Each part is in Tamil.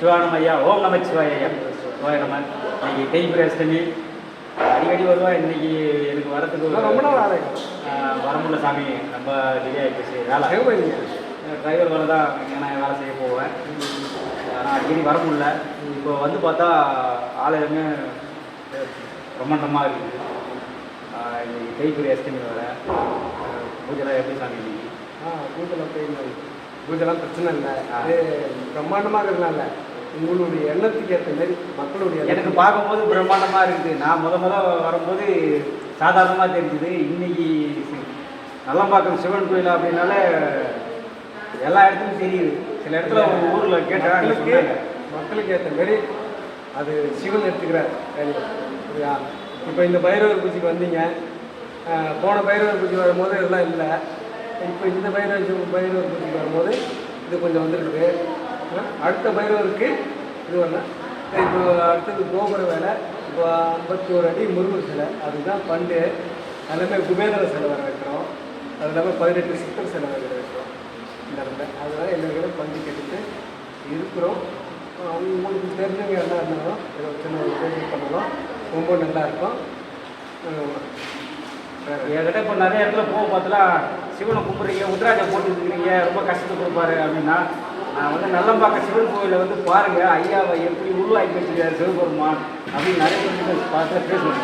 சிவானம் ஐயா ஓம் நம சிவாய ஐயா சிவாய நம்ம இன்னைக்கு தேய்பிரி அஷ்டமி அடிக்கடி வருவா. இன்னைக்கு எனக்கு வரத்துக்கு ரொம்ப நாள் ஆகிறேன் ஆஹ் வர முடியல சாமி. ரொம்ப டிலே ஆகிப்போச்சு வேலை. போயிருந்தீங்க டிரைவர் வேலை தான். நான் வேலை செய்ய போவேன். ஆனால் அடிக்கடி வர முடியல இப்போ வந்து பார்த்தா ஆலயமே பிரம்மாண்டமாக இருக்குது. இன்னைக்கு தேய்பிரி அஷ்டமி வர பூஜைலாம் எப்படி சாமி இன்னைக்கு? ஆ பூஜைலாம் போயிருந்தேன் பூஜைலாம் பிரச்சனை இல்லை. அது பிரம்மாண்டமாக இருக்கிறதுனால. உங்களுடைய எண்ணத்துக்கு ஏற்ற மாதிரி மக்களுடைய எனக்கு பார்க்கும்போது பிரம்மாண்டமாக இருக்குது. நான் முத முத வரும்போது சாதாரணமாக தெரிஞ்சுது. இன்னைக்கு நல்லம்பாக்கம் சிவன் கோயில் அப்படின்னாலே எல்லா இடத்துலையும் தெரியுது. சில இடத்துல ஒரு ஊரில் கேட்டேன் அங்க மக்களுக்கு ஏற்ற மாதிரி அது சிவன் எடுத்துக்கிறார். இப்போ இந்த பைரவர் பூஜைக்கு வந்தீங்க. போன பைரவர் பூஜை வரும்போது இதெல்லாம் இல்லை. இப்போ இந்த பைரவர் பைரவர் பூஜைக்கு வரும்போது இது கொஞ்சம் வந்துருக்குது அஹ், அடுத்த பைரவருக்கு இது வரல இப்போ அடுத்தது கோபுர வேலை. இப்போ ஐம்பத்தி ஒரு அடி முருகன் சிலை. அதுதான் பண்டு. எல்லாமே குபேந்திர சிலை வர வைக்கிறோம் அது இல்லாமல் பதினெட்டு சித்தர் சிலை வர வைக்கிறோம் இந்த இடத்துல. அதனால் எல்லாருக்கும் பஞ்சு கட்டிட்டு இருக்கிறோம். உங்களுக்கு தெரிஞ்சவங்க என்ன இருந்தாலும் இதை சின்ன ஒரு உதவி பண்ணலாம். ரொம்ப நல்லா இருக்கும். என்கிட்ட இப்போ நிறைய இடத்துல போக பார்த்தலாம் சிவனை கும்பிட்றீங்க உத்ராஜை போட்டுருக்கீங்க ரொம்ப கஷ்டத்தை கொடுப்பாரு அப்படின்னா வந்து நல்லம்பாக்கம் சிவன் கோயிலில் வந்து பாருங்க ஐயாவை எப்படி உருவாக்கி வச்சிருக்காரு சிவபெருமான் அப்படின்னு நிறைய பேர் பார்த்து பேசுவேன்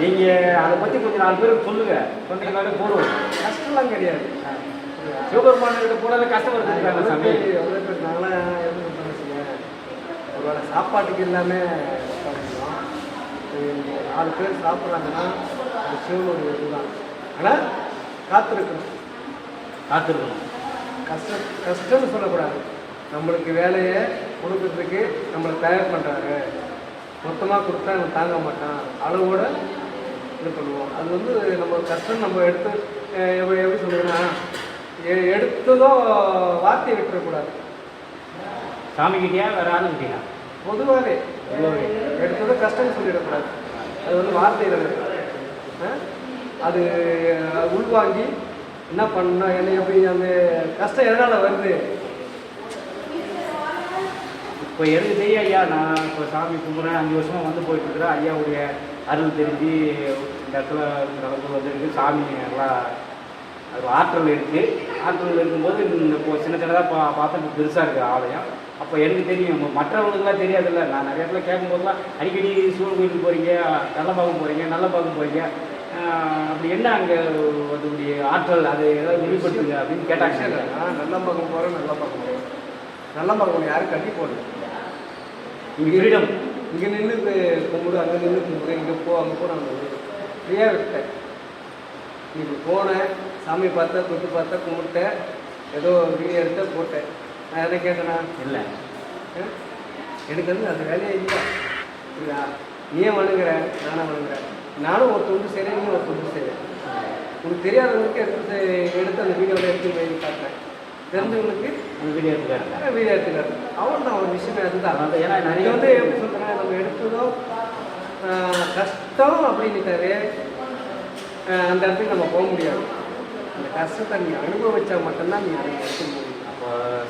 நீங்கள் அதை பற்றி கொஞ்சம் நாலு பேருக்கு சொல்லுங்க. சொன்னீங்கன்னாலே போடுவோம். கஷ்டம்லாம் கிடையாது. சிவபெருமான் கிட்ட போனாலே கஷ்டப்படுத்துருக்காங்க சாமி? எவ்வளோ பேர் நாங்களாம் எப்படி பண்ண செய்ய ஒரு வேளை சாப்பாட்டுக்கு எல்லாமே நாலு பேர் சாப்பிட்றாங்கன்னா அது சிவனுடைய இதுதான் ஆனால் காத்திருக்கணும். காத்திருக்கணும். கஷ்டம் கஷ்டம்னு சொல்லக்கூடாது. நம்மளுக்கு வேலையை கொடுக்கறதுக்கு நம்மளை தயார் பண்ணுறாரு மொத்தமாக கொடுத்தா நம்ம தாங்க மாட்டான். அளவோட இது பண்ணுவோம். அது வந்து நம்ம கஷ்டம் நம்ம எடுத்து எப்படி எப்படி சொல்லுங்கன்னா எ- எடுத்ததும் வார்த்தையை விட்டுறக்கூடாது. சாமி கிட்டயா வேற ஆளுகிட்டயா பொதுவாகவே பொதுவாகவே. எடுத்ததும் கஷ்டம்னு சொல்லிடக்கூடாது. அது வந்து வார்த்தை கிடையாது அஹ் அது உள்வாங்கி என்ன பண்ணணும் என்ன எப்படி அந்த கஷ்டம் எதனால் வருது? இப்போ எனக்கு தெரியும் ஐயா நான் இப்போ சாமி கும்பிட்றேன். அஞ்சு வருஷமாக வந்து போயிட்டு இருக்கிறேன் ஐயாவுடைய அருள் தெரிஞ்சு இந்த இடத்துல நடந்து வந்துருக்கு சாமி நல்லா அது ஆற்றல் இருக்குது ஆற்றல் இருக்கும்போது இந்த இப்போ சின்ன சின்னதாக பா பார்த்தா பெருசாக இருக்குது ஆலயம். அப்போ எனக்கு தெரியும். மற்றவங்களுக்குலாம் தெரியாதுல்ல. நான் நிறைய இடத்துல கேட்கும்போதெல்லாம் அடிக்கடி சிவன் கோயிலுக்கு போகிறீங்க நல்லபாகம் போகிறீங்க நல்லபாகம் போகிறீங்க அப்படி என்ன அங்கே அதனுடைய ஆற்றல்? அதை ஏதாவது வெளிப்படுத்துங்க அப்படின்னு கேட்டாங்க. நல்ல பக்கம் போகிறேன் நல்ல பக்கம் போகிறேன் நல்ல பக்கம் யாரும் கட்டி போடல. நீங்கள் ஃப்ரீடம் இங்கே நின்று கும்பிடு அங்கே நின்று கும்பிடு இங்கே போ அங்கே போ நான் ஃப்ரீயாக விட்டேன் இப்போ போனேன் சாமி பார்த்தேன் தொட்டு பார்த்தேன் கும்பிட்டேன் ஏதோ வீடியோ எடுத்த போட்டேன். நான் எதை கேட்டேனா? இல்லை? எனக்கு வந்து அந்த வேலையே இல்லை. புரியுதா? நீ ஏன் வணங்குற நானும் வணங்குறேன். நானும் ஒரு தொண்டு செய்கிறேன் நீ ஒரு தொண்டு செய்கிறேன் உனக்கு தெரியாதவங்களுக்கு எடுத்து எடுத்து அந்த வீடியோவில் எடுத்து காட்டுறேன் தெரிஞ்சவங்களுக்கு அந்த வீடியோ எடுத்துக்காரு. வீடியோ எடுத்துக்காரு. அவன் தான் ஒரு விஷயமே அதுதான் அதான் ஏன்னா நிறைய வந்து எப்படி சொல்கிறேன் நம்ம எடுத்ததும் ஆஹ், கஷ்டம் அப்படின்னுட்டாரு ஆஹ், அந்த இடத்துக்கு நம்ம போக முடியாது. அந்த கஷ்டத்தை நீ அனுபவிச்சா மட்டும்தான் நீ அதை எடுக்க முடியும்.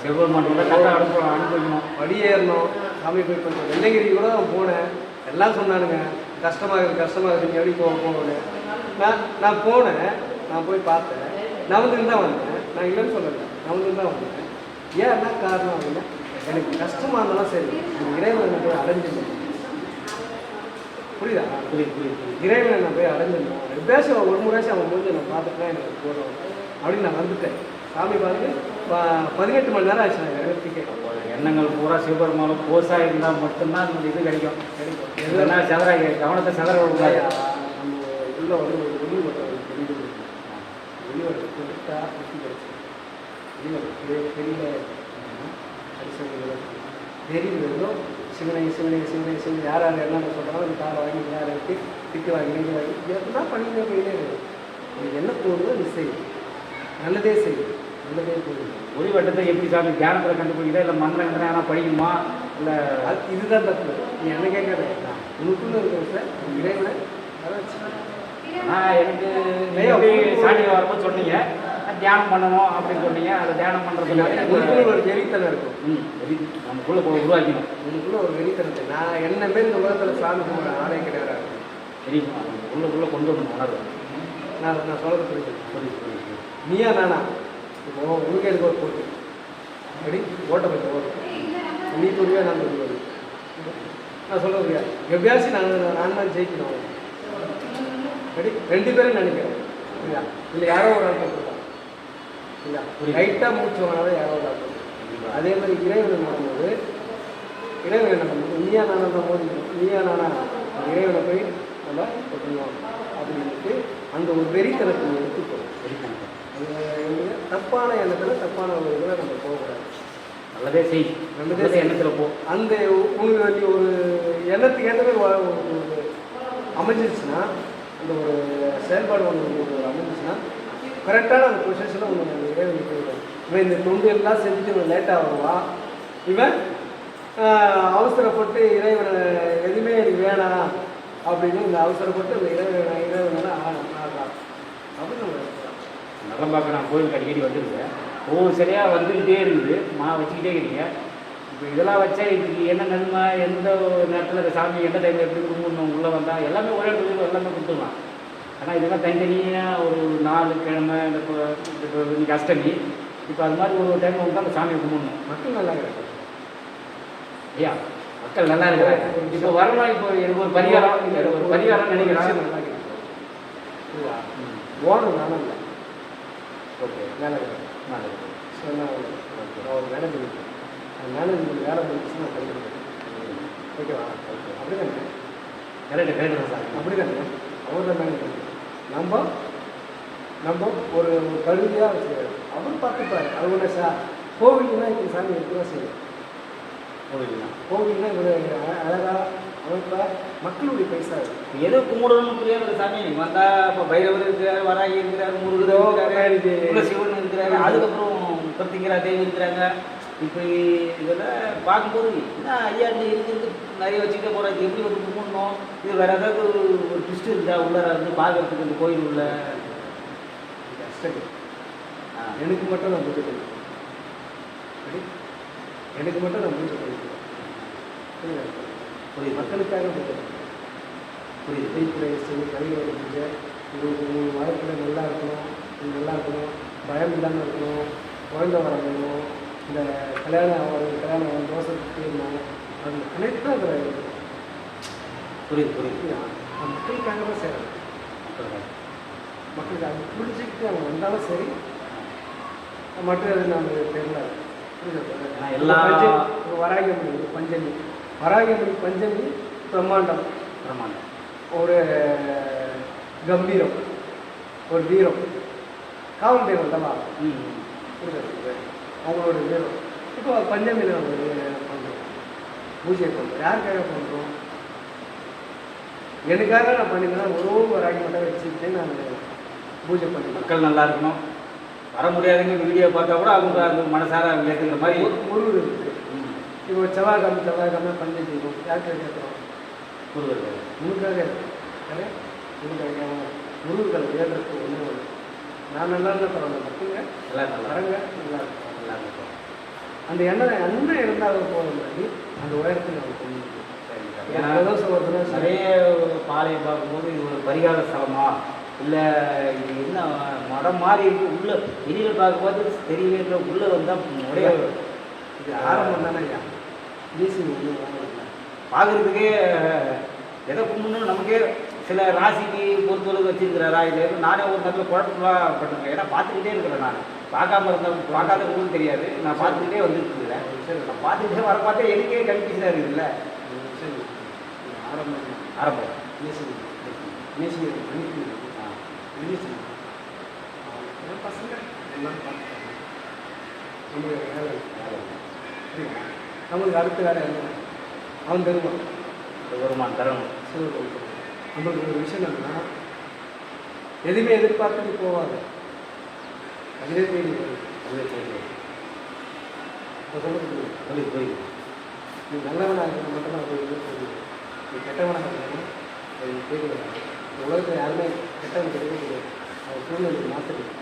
சிவபெருமான் கூட அனுப்ப அனுபவிக்கணும் படியேறணும். சாமி போய் கொஞ்சம் வெள்ளகிரி கூட நான் போனேன். எல்லாம் சொன்னானுங்க. கஷ்டமாக இருக்குது கஷ்டமாக இருக்குது எப்படி போக போகணும் நான் நான் போனேன். நான் போய் பார்த்தேன். நான் வந்து தான் வந்தேன் நான் இல்லைன்னு சொல்லலை. நான் தான் வந்தேன் ஏன் என்ன காரணம் அப்படின்னா எனக்கு கஷ்டமாக இருந்தாலும் சரி இறைவனை போய் அடைஞ்சிடணும். புரியுதா? புரியுது புரியுது இறைவனை நான் போய் அடைஞ்சிடணும். எப்படியாச்சும் ஒரு முறையாச்சும் அவன் மூஞ்சி நான் பார்த்துட்டா எனக்கு போதும் அப்படின்னு நான் வந்துட்டேன். சாமி பார்த்து ப- பதினெட்டு மணி நேரம் ஆச்சு நான் இறங்கத்துக்கே அப்போ எண்ணங்கள் பூரா சிவபெருமானும் போஸாக இருந்தால் மட்டும்தான் நமக்கு இது கிடைக்கும். கிடைக்கும். இல்லைன்னா செதற கவனத்தை செதற விடக்கூடாது. நம்ம உள்ள வந்து ஒரு வெளி வெளி கொடுத்தா வெற்றி கிடைச்சிடும் வெளி வட்டம் பெரிய பெரிய அரிசங்கள் தெரியுது ஏதோ சிவனை சிவனை சிவனை சிவனை யார் யார் என்னென்ன சொல்கிறாங்க அந்த காரை வாங்கி யார் எடுத்து திட்டு வாங்கி நெஞ்சு வாங்கி எதுனா பண்ணிட்டு போயிட்டே இருக்கு என்ன தோணுதோ நீ செய் நல்லதே செய் நல்லதே போகுது ஒளி வட்டத்தை எப்படி சாமி தியானத்தில் கண்டுபிடிக்கிறா இல்லை மந்திரம் கண்டனா ஆனால் படிக்கணுமா இல்லை? அது இதுதான் தப்பு. நீ என்ன கேட்காத உனக்குள்ள இருக்கிற சார் இறைவனை அதை நான் எனக்கு சாண்டியில் வரும்போது சொன்னீங்க. தியானம் பண்ணணும் அப்படின்னு சொன்னீங்க அதை தியானம் பண்ணுறதுனால உங்களுக்குள்ள ஒரு வெறித்தனம் இருக்கும். ம் வெரி நமக்குள்ளே உருவாக்கணும் உங்களுக்குள்ள ஒரு வெறித்தனத்தை நான் என்ன மாரி இந்த உலகத்தில் சாமி கும்பிட்ற ஆளே கிடையாது. தெரியுமா? உள்ளுக்குள்ளே கொண்டு வந்து உணர்வு நான் நான் சொல்கிறது புரியுது. புரியுது புரியுது நீயா நானா? இப்போ உங்களுக்கு எனக்கு ஒரு போட்டி. ரெடி? ஓட்ட பற்றி ஓட்டம் நீ துருவியா நான் துருவது நான் சொல்ல புரியா எப்படியாச்சும் நான் நான் தான் ஜெயிக்கணும். ரெடி? ரெண்டு பேரும் நினைக்கிறேன். இல்லை யாரோ ஒரு ஆள் புரியுது. லைட்டாக மூச்சு வாங்கினாலும் யாரோ ஒரு ஆள் போட்டுருக்கான். அதே மாதிரி இறைவன் வரும்போது இறைவன் என்ன பண்ணுறது நீயா நானா மோதி நீயா நானா? இறைவனை போய் நம்ம கொட்டணும் அப்படின்ட்டு அந்த ஒரு வெறித்தனத்தை எடுத்துக்கணும் தப்பான எண்ணத்தில் தப்பான ஒரு இதில் நம்ம போகக்கூடாது. நல்லதே செய். நல்லதே. எண்ணத்தில் போ. அந்த உங்களுக்கு ஒரு எண்ணத்துக்கு ஏற்ற மாதிரி அமைஞ்சிருச்சுன்னா அந்த ஒரு செயல்பாடு ஒன்று அமைஞ்சிச்சுன்னா கரெக்டான அந்த பொசிஷனில் உங்களுக்கு இறைவன் போயிடும் இவன் இந்த தொண்டு எல்லாம் செஞ்சுட்டு இவன் லேட்டாக வருவான். இவன் அவசரப்பட்டு இறைவனை எதுவுமே எனக்கு வேணாம் அப்படின்னு இந்த அவசரப்பட்டு இந்த இறைவனை இறைவனை ஆடுறான் அப்படின்னு நல்லா பார்க்க நான் கோயிலுக்கு அடிக்கடி வந்துருக்கேன் ஒவ்வொரு சரியாக வந்துக்கிட்டே இருக்குது மா வச்சுக்கிட்டே இருக்கீங்க. இப்போ இதெல்லாம் வச்சா இதுக்கு என்ன நன்மை? எந்த ஒரு நேரத்தில் இந்த சாமி எந்த டைமில் எப்படி கும்பிடணும்? உள்ளே வந்தால் எல்லாமே ஒரே எல்லாமே கொடுத்துடலாம் ஆனால் இதெல்லாம் தனித்தனியாக ஒரு நாலு கிழமை இந்த இப்போ இப்போ இன்னைக்கு அஷ்டமி இப்போ அது மாதிரி ஒரு டைம் வந்து அந்த சாமியை கும்பிடணும். மக்கள் நல்லா கிடைக்கும் ஐயா மக்கள் நல்லா இருக்கிறாங்க இப்போ வரணும் இப்போ எனக்கு ஒரு பரிகாரம் ஒரு பரிகாரம் நினைக்கிறேன். நல்லா கிடைக்கும் ஓனம் நானும் இல்லை. ஓகே வேலை கிடைக்கும் நல்லது ஸோ நான் ஒரு வேலை நான் பண்ணிக்கிறேன் ஓகேவா? அப்படி தானே கரெக்டு கரெக்டு சார். அப்படி தானே அவர் தான் மேனேஜர். நம்ம நம்ம ஒரு ஒரு கருவியாக வச்சுக்கிறாரு அவர் பார்த்துப்பாரு. ஒன்று சார் கோவில்னா இப்போ சாமி எடுத்து தான் செய்யும் கோவில்னா? கோவில்னா இவர் அழகாக அமைப்பா மக்களுடைய பைசா இருக்கு. எது கும்பிடணும்னு புரியாத சாமி. வந்தா இப்போ பைரவர் இருக்கிறார் வராகி இருக்கிறார் முருகர் இருக்கிறாரு சிவன் இருக்கிறாரு அதுக்கப்புறம் பிரத்திங்கரா தேவி இருக்கிறாங்க. இப்போ இதெல்லாம் பார்க்கும்போது என்ன ஐயா இந்த இருக்கு இருக்கு நிறைய வச்சுக்கிட்டே போகிறாங்க எப்படி வந்து கும்பிடணும்? இது வேறு ஏதாவது ஒரு ஒரு ட்விஸ்ட் இருக்கா? உள்ளார வந்து பார்க்கறதுக்கு இந்த கோயில் உள்ள? கஷ்டம் எனக்கு மட்டும் நான் பூஜை பண்ணிக்கிறேன் எனக்கு மட்டும் நான் பூஜை பண்ணிக்கிறேன் புரியுதா? புரியுது? மக்களுக்காக பூஜை புரியுது? தீப்புரை செய்ய கழிவுற பூஜை. உங்களுக்கு உங்கள் வாழ்க்கையில் நல்லா இருக்கணும். நல்லா இருக்கணும். பயம் இல்லாமல் இருக்கணும். குழந்தை வர வேணும் இந்த கல்யாணம் ஆகிறது கல்யாணம் தோசை அது அனைத்தும் அதில் புரியுது புரியுது. புரியுதா? அது மக்களுக்காக தான் செய்கிறேன் மக்களுக்கு அது புரிஞ்சுக்கிட்டு அவங்க வந்தாலும் சரி. மற்றது நமக்கு தெரியல. எல்லா- வராகியமணி இது பஞ்சமி. வராகியமணி பஞ்சமி பிரம்மாண்டம். பிரமாண்டம் ஒரு கம்பீரம். ஒரு வீரம். காவல் தெய்வம் தான் ம் புரியுது அவங்களோட வீரம் இப்போ பஞ்சமியில் பண்ணுறோம் பூஜை பண்ணுறோம் யாருக்காக பண்ணுறோம் எனக்காக நான் பண்ணியிருந்தேன் ஒரு ஒரு ராகி மட்டும் வச்சுக்கிட்டு நான் பூஜை பண்ணிருக்கேன் மக்கள் நல்லா இருக்கணும். வர முடியாதுங்க வீடியோ பார்த்தா கூட அவங்க அந்த மனசார ஏற்றுக்கிற மாதிரி முருகர் இருக்குது இப்போ செவ்வாய்க்கிழமை செவ்வாய்க்கிழமை பஞ்சை செய்வோம் யாருக்காக கேட்குறோம்? முருகர் உனக்காக யாரு உனக்காக முருகர்களை ஏற்றுறதுக்கு ஒன்றும் நான் நல்லா இருந்தால் பரவாயில்ல. எல்லாம் நல்லா வரங்க. நல்லா இருக்கும். நல்லா இருக்கும் அந்த எண்ணெய் எண்ணெய் இருந்தாலும் மாதிரி அந்த உயரத்தில் நம்ம கொண்டு. ஏன்னா தடவை நிறைய பாலையை பார்க்கும்போது இது ஒரு பரிகார ஸ்தலமா? இல்லை இது என்ன மடம் மாதிரி இருக்கு? உள்ள வெளியில் பார்க்கும்போது தெரியவே இல்லை உள்ளே வந்தால் ஒரே இது ஆரம்பம் தானே ஈஸி பார்க்குறதுக்கே எதை கும்பிடணும் நமக்கே சில ராசிக்கு பொறுத்தளவுக்கு வச்சிருக்கிறாரா இல்லை நானே ஒரு நேரத்தில் குழப்பமாக பட்டிருக்கேன். ஏன்னா பார்த்துக்கிட்டே இருக்கிறேன் நான். பார்க்காம இருந்தவங்க பார்க்காதவங்களுக்கும் தெரியாது. நான் பார்த்துக்கிட்டே வந்துருக்குதுல சரி நான் பார்த்துக்கிட்டே வர பார்த்தா எனக்கே கன்ஃபியூஷனாக இருக்குதுல்ல சரி ஆரம்பம். ஆரம்பம். ஆ. ஈஸி என் பசங்க எல்லாம் நம்மளுக்கு வேலை? நம்மளுக்கு அடுத்த வேலை என்ன? அவன் தருவான். வருமானம் தரணும். நம்மளுக்கு ஒரு விஷயம் என்னன்னா எதுவுமே எதிர்பார்த்து நீ போவாது அதிலே தேடி அதிலே போயிடுவோம் தெரியுது இப்போ சொல்லுறது நீ நல்லவனாக இருக்கிற மட்டும் தான் போய் தெரியுது நீ கெட்டவனாக இருக்கணும் அது தேடி உலகத்தில் யாருமே கெட்டவன் கிடையவே கிடையாது. அவன் சூழ்நிலை மாற்றணும்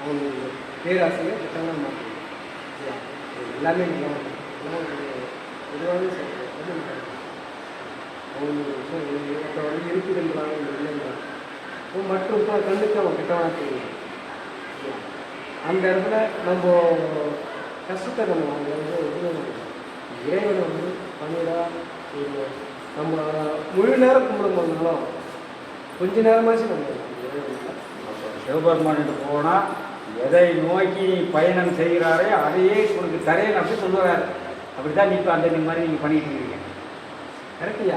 அவங்களுக்கு பேராசையை கெட்டவனாக மாற்றணும் சரியா? எல்லாமே நல்லவன் பொதுவாகவே சொல்கிறேன் அவங்க வந்து இருக்குதுன்றாங்க இல்லைன்றாங்க இப்போ மற்றும் கண்ணுக்கு அவன் கெட்டவனாக தெரியும் அந்த இடத்துல நம்ம கஷ்டத்தை நம்ம அவங்க வந்து இது இறைவனை வந்து ஒரு நம்ம முழு நேரம் கும்பிட போனாலும் கொஞ்ச நேரமாச்சும் நம்ம இறைவனை சிவபெருமான் போனால் எதை நோக்கி பயணம் செய்கிறாரே அதையே உனக்கு தரேன் அப்படி சொல்லுவார். அப்படி தான் நீ இப்போ அந்த மாதிரி நீங்கள் பண்ணிட்டு இருக்கீங்க. கரெக்டியா?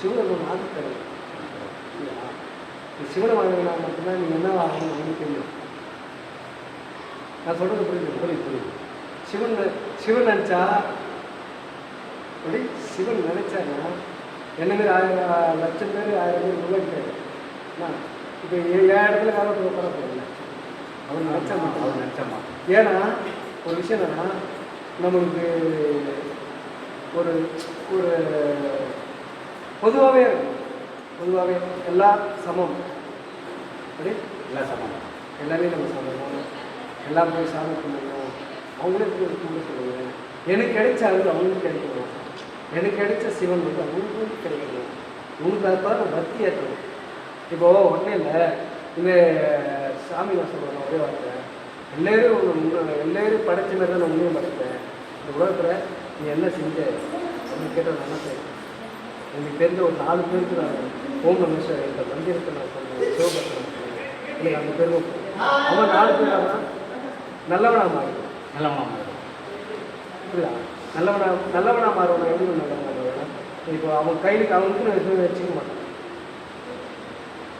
சிவனை நம்ம ஆதித்தரை சிவனை வாங்கினா மட்டும்தான் நீ என்ன வாங்கணும் உங்களுக்கு தெரியும். நான் சொல்றது புரியுது புரியுது புரியுது. சிவன் சிவன் நினச்சா அப்படி சிவன் நினைச்சாருன்னா என்ன மாதிரி ஆயிரம் லட்சம் பேர் ஆயிரம் பேர் உருவாக்கிட்டாரு நான் இப்போ என் இடத்துல காலத்தில் உட்கார போகிறேன் அவர் நினச்சா மட்டும் அவர் நினச்சம்மா ஏன்னா ஒரு விஷயம் என்னன்னா நம்மளுக்கு ஒரு ஒரு பொதுவாகவே பொதுவாகவே எல்லாம் சமம். அப்படி எல்லாம் சமம். எல்லாமே நம்ம சமம். எல்லாம் போய் சாமி கும்பிடணும். அவங்களே போய் கும்பிட சொல்லுங்க எனக்கு கிடைச்ச அருள் அவங்களுக்கு கிடைக்கணும். எனக்கு கிடைச்ச சிவன் வந்து அவங்களுக்கு கிடைக்கணும். உங்களுக்கு அது நான் பக்தி ஏற்றணும். இப்போ ஒன்றும் இல்லை. இந்த சாமி நான் சொல்கிறேன் ஒரே வார்த்தை. எல்லாரும் எல்லாரும் படைச்ச மாதிரி தான் நான் உண்மையும் படைத்தேன் இந்த உலகத்தில் நீ என்ன செஞ்ச? அப்படின்னு கேட்டால் நான் என்ன செய்வேன்? எனக்கு தெரிஞ்ச ஒரு நாலு பேருக்கு நான் ஓம் நமஸ்கார் இந்த மந்திரத்தை நான் சொன்னேன். சொன்னேன் எனக்கு அந்த பேர் அவன் நாலு பேர் அவன் நல்லவனா மாறிடுவான் நல்லவனா புரியுதா? நல்லவனா நல்லவனா மாறுவனா எப்படி நல்லவனா மாறுவான்? இப்போ அவன் கையில் அவனுக்கு நான் எதுவும் வச்சுக்க மாட்டான்.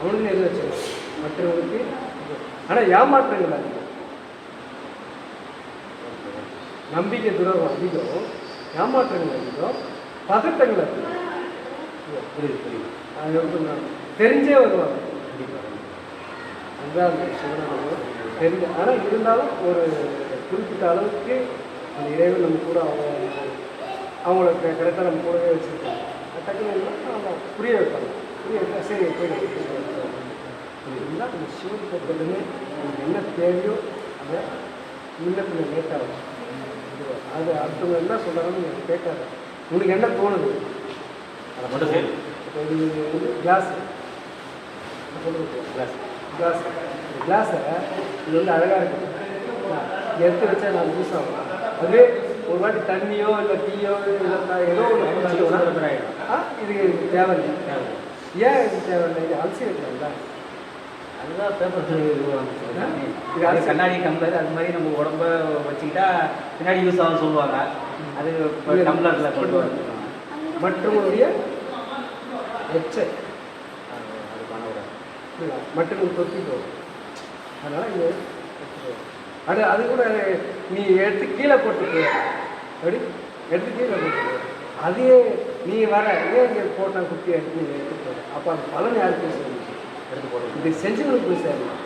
அவனுக்கு எதுவும் வச்சுக்க மாட்டான். மற்றவங்களுக்கு ஆனால் ஏமாற்றங்கள் அதிகம். நம்பிக்கை துரோகம் அதிகம் ஏமாற்றங்கள் அதிகம் பதட்டங்கள் அதிகம். புரியுது புரியுது அது வந்து தெரிஞ்சே வருவாங்க கண்டிப்பாக அதுதான் அந்த தெரிஞ்ச ஆனால் இருந்தாலும் ஒரு குறிப்பிட்ட அளவுக்கு அந்த இறைவன் நம்ம கூட அவங்க அவங்களுக்கு கரெக்டாக நம்ம கூடவே வச்சுருக்காங்க டக்குன்னு அவங்க புரிய வைப்பாங்க. புரிய வைப்பா சரி போயிட்டு இருந்தால் அந்த சிவன் பொறுத்தவரையுமே உங்களுக்கு என்ன தேவையோ அதை உள்ளத்தில் லேட்டாகும். அது அடுத்தவங்க என்ன சொல்கிறாங்கன்னு எனக்கு கேட்காத. உங்களுக்கு என்ன தோணுது? அதை மட்டும் இப்போ இது வந்து கிளாஸ் கிளாஸ் கிளாஸ் கிளாஸை இது வந்து அழகாக இருக்குது எடுத்து வச்சா நான் யூஸ் ஆகும். அதே ஒரு வாட்டி தண்ணியோ இல்லை டீயோ இல்லை ஏதோ ஒன்று இது தேவையில்லை. ஏன் இது தேவையில்லை? இது அலசி வைக்கலாம்ல அதுதான் பேப்பர் கண்ணாடி டம்ளர் அது மாதிரி நம்ம உடம்ப வச்சுக்கிட்டா பின்னாடி யூஸ் ஆகும் சொல்லுவாங்க. அது. டம்ளரில் கொண்டு வந்து மற்றவங்களுடைய எச்சை. அது பண்ணக்கூடாது புரியுதா மற்றவங்க தொத்திக்கோ அதனால் இது அது அது கூட நீ எடுத்து கீழே போட்டு. அப்படி எடுத்து கீழே போட்டு போ. அதே நீ வர ஏன் இங்கே போட்டா குட்டி எடுத்து நீ எடுத்து போற அப்போ அந்த பலன் யாருக்கு சேரும்? எடுத்து போடுறது இது செஞ்சவனுக்கு போய் சேரலாம்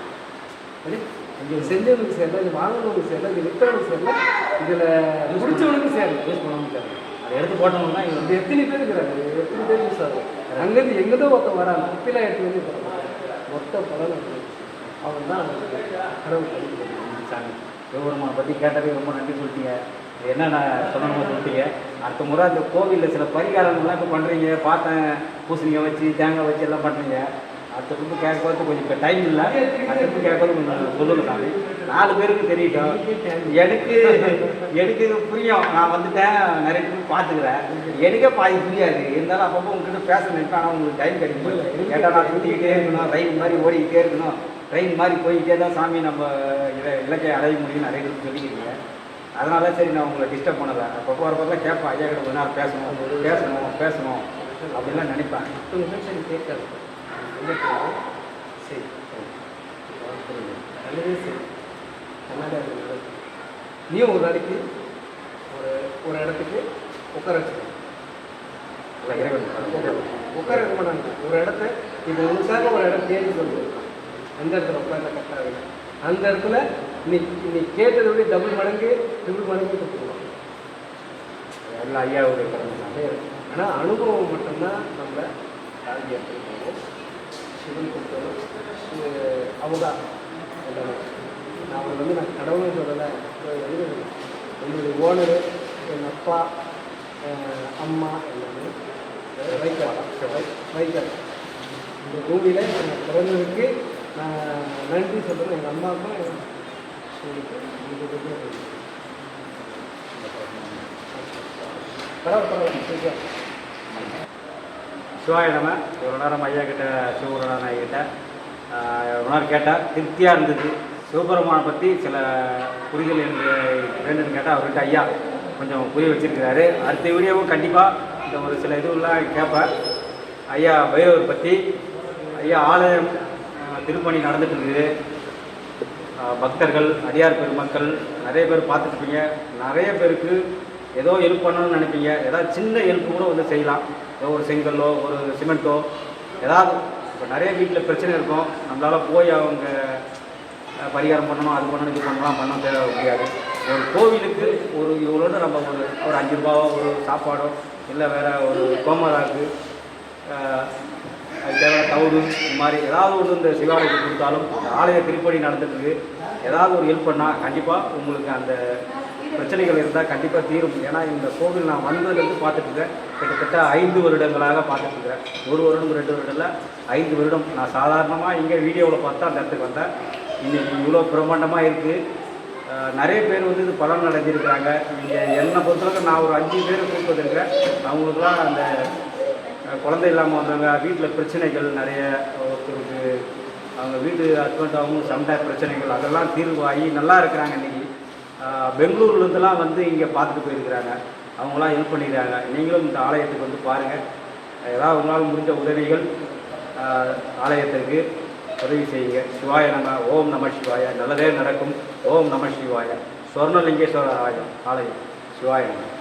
அப்படி இது செஞ்சவனுக்கு சேரல இது வாங்கினவனுக்கு சேரல இது விற்றவனுக்கு சேரல இதில் முடிச்சவனுக்கு சேரல யூஸ் பண்ண முடியாது. அதை எடுத்து போட்டோம்னா இது எத்தனை பேர் இருக்கிறாங்க? எத்தனை பேர் யூஸ் ஆகும் அங்கேருந்து எங்கேதோ ஒருத்தன் வரான் குப்பிலாம் எடுத்து வந்து. மொத்த பலன். அவன் தான் கடவுள். சாமி சிவபெருமானை பற்றி கேட்டதே ரொம்ப நன்றி சொல்லிட்டீங்க. என்ன நான் சொல்லணுமோ சொல்லிட்டீங்க. அடுத்த முறை அந்த கோவிலில் சில பரிகாரங்கள்லாம் இப்போ பண்ணுறீங்க பார்த்தேன் பூசணிக்காய் வச்சு தேங்காய் வச்சு எல்லாம் பண்ணுறீங்க அடுத்த ட்ரிப்பு கேட்கறது கொஞ்சம் இப்போ டைம் இல்லை. அடுத்த ட்ரிப்பு கேட்கறது கொஞ்சம் சொல்லுங்க சாமி. நாலு பேருக்கு தெரியட்டும் எனக்கு எனக்கு இது புரியும். நான் வந்துட்டேன். நிறைய ட்ரிப்பு பார்த்துக்கிறேன். எனக்கே பாதி புரியாது. இருந்தாலும் அப்பப்போ உங்ககிட்ட பேச நினைப்பேன் ஆனால் உங்களுக்கு டைம் கிடைக்கும்? கேட்டால் நான் சுற்றிக்கிட்டே இருக்கணும். ரயில் மாதிரி ஓடிக்கிட்டே இருக்கணும். ட்ரெயின் மாதிரி போய்கிட்டே தான் சாமி நம்ம இதை இலக்கை அடைய முடியும் நிறைய பேர் சொல்லிக்கிறீங்க அதனால சரி நான் உங்களை டிஸ்டர்ப் பண்ணலை. அப்பப்போ வரப்பெல்லாம் கேட்பேன். ஐயா கிட்ட கொஞ்ச நேரம் பேசணும். பேசணும் பேசணும். அப்படின்லாம் நினைப்பேன். கேட்காது? சரி. நல்லதே சரி. கண்ணாடி அது நல்லது நீயும் ஒரு நாளைக்கு ஒரு ஒரு இடத்துக்கு உட்கார வச்சுக்கணும். உட்கார வைக்க மாட்டாங்க. ஒரு இடத்த இப்போ உனக்காக ஒரு இடம் தேடி கொண்டு அந்த இடத்துல உட்கார்ந்த கட்டாங்க அந்த இடத்துல நீ நீ கேட்டதை விட டபுள் மடங்கு ட்ரிபிள் மடங்கு கொடுத்துருவாங்க எல்லா ஐயாவுடைய கடமை தான். ஆனால் அனுபவம் மட்டும்தான் நம்ம தாண்டி எடுத்துட்டு போகும் சிவன் கொடுத்தோம். அவங்க எல்லாமே நான் அவங்க வந்து நான் கடவுள்னு சொல்லலை. என்னுடைய ஓனரு எங்கள் அப்பா அம்மா எல்லாமே வைக்கல். இந்த பூமியில் எனக்கு பிறந்ததுக்கு நான் நன்றி சொல்கிறேன் எங்கள் அம்மாவுக்கும் எங்கள் பரவாயில்ல பரவாயில்ல சீக்கிரம் சிவாய நம்ம இவ்வளோ நேரம் ஐயா கிட்ட சிவபுராண ஐயா கிட்ட இவ்வளோ நேரம் கேட்டால் திருப்தியாக இருந்தது. சிவபெருமானை பற்றி சில புரிதல் என்று வேண்டும்னு கேட்டால் அவர்கிட்ட ஐயா கொஞ்சம் புரிய வச்சிருக்கிறாரு. அடுத்த வீடியோவும் கண்டிப்பாக இந்த ஒரு சில இதுவெல்லாம் கேட்பேன் ஐயா பைரவர் பற்றி ஐயா ஆலயம் திருப்பணி நடந்துட்டு இருக்குது. பக்தர்கள் அடியார் பெருமக்கள் நிறைய பேர் பார்த்துருப்பீங்க. நிறைய பேருக்கு ஏதோ ஹெல்ப் பண்ணணும்னு நினைப்பீங்க. ஏதாவது சின்ன ஹெல்ப் கூட வந்து செய்யலாம். ஏதோ ஒரு செங்கல்லோ ஒரு சிமெண்ட்டோ ஏதாவது. இப்போ நிறைய வீட்டில் பிரச்சனை இருக்கும். நம்மளால் போய் அவங்க பரிகாரம் பண்ணணும் அது பண்ணணும் இது பண்ணலாம் பண்ண தேவை முடியாது ஒரு கோவிலுக்கு ஒரு இவ்வளோன்னு நம்ம ஒரு ஒரு அஞ்சு ரூபாவோ ஒரு சாப்பாடோ இல்லை வேறு ஒரு கோமராக்கு அது தேவை தவுடு இந்த மாதிரி ஏதாவது ஒன்று இந்த சிவாலயத்துக்கு கொடுத்தாலும் அந்த ஆலய திருப்பணி நடந்துட்டுருக்கு. ஏதாவது ஒரு ஹெல்ப் பண்ணால் கண்டிப்பாக உங்களுக்கு அந்த பிரச்சனைகள் இருந்தால் கண்டிப்பாக தீரும். ஏன்னா இந்த கோவில் நான் வந்ததுலேருந்து பார்த்துட்ருக்கேன் கிட்டத்தட்ட ஐந்து வருடங்களாக பார்த்துட்ருக்கிறேன் ஒரு வருடம் ரெண்டு வருடம் இல்லை ஐந்து வருடம். நான் சாதாரணமாக இங்கே வீடியோவில் பார்த்தா அந்த இடத்துக்கு வந்தேன். இன்றைக்கி இவ்வளோ பிரம்மாண்டமாக இருக்குது நிறைய பேர் வந்து இது பலன் அடைஞ்சிருக்கிறாங்க. இங்கே என்னை பொறுத்தளவுக்கு நான் ஒரு அஞ்சு பேர் கூப்பிட்டுருக்கேன் அவங்களுக்குலாம் அந்த குழந்தை இல்லாமல் வந்தவங்க வீட்டில் பிரச்சனைகள் நிறைய ஒருத்தருக்கு அவங்க வீட்டு ஹஸ்பண்ட் அவங்க சண்டை பிரச்சனைகள் அதெல்லாம் தீர்வாகி நல்லா இருக்கிறாங்க இன்னைக்கு. பெங்களூர்லேருந்துலாம் வந்து இங்கே பார்த்துட்டு போயிருக்கிறாங்க. அவங்களாம் ஹெல்ப் பண்ணிக்கிறாங்க. நீங்களும் இந்த ஆலயத்துக்கு வந்து பாருங்கள் ஏதாவது உங்களால் முடிஞ்ச உதவிகள் ஆலயத்திற்கு உதவி செய்யுங்க. சிவாய நம ஓம் நம சிவாய. நல்லதே நடக்கும். ஓம் நம சிவாய. சொர்ணலிங்கேஸ்வர ஆலயம் ஆலயம். சிவாய நம.